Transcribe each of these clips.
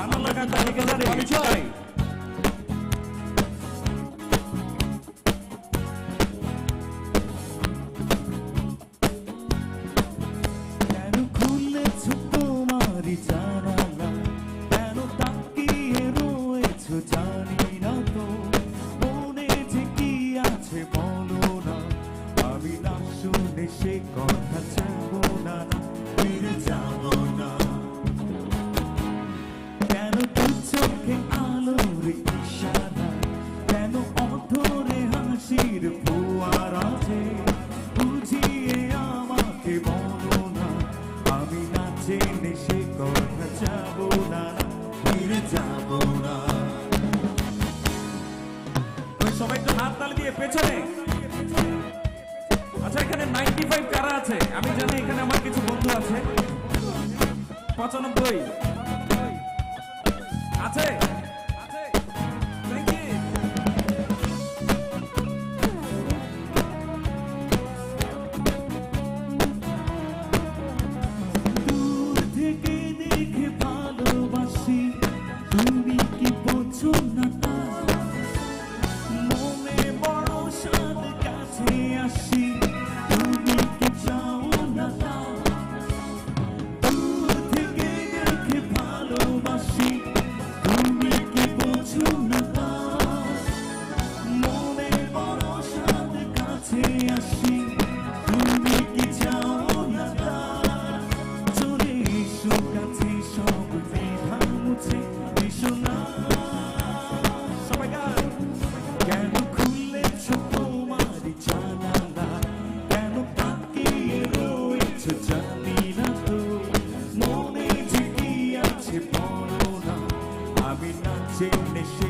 জানালাটা তালিকা হাসির ফুয়ার আছে, বুঝিয়ে আমাকে বলো না। আমি না জেনে কথা যাব না, ফিরে যাব না। সবাই তো হাত তাল দিয়ে পেছনে। আচ্ছা এখানে নাইনটি ফাইভ কারা আছে? আমি জানি এখানে আমার কিছু বন্ধু আছে। পঁচানব্বই। আছে? Seninle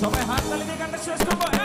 সবাই হাত তালি দিয়ে গানটা শেষ করব।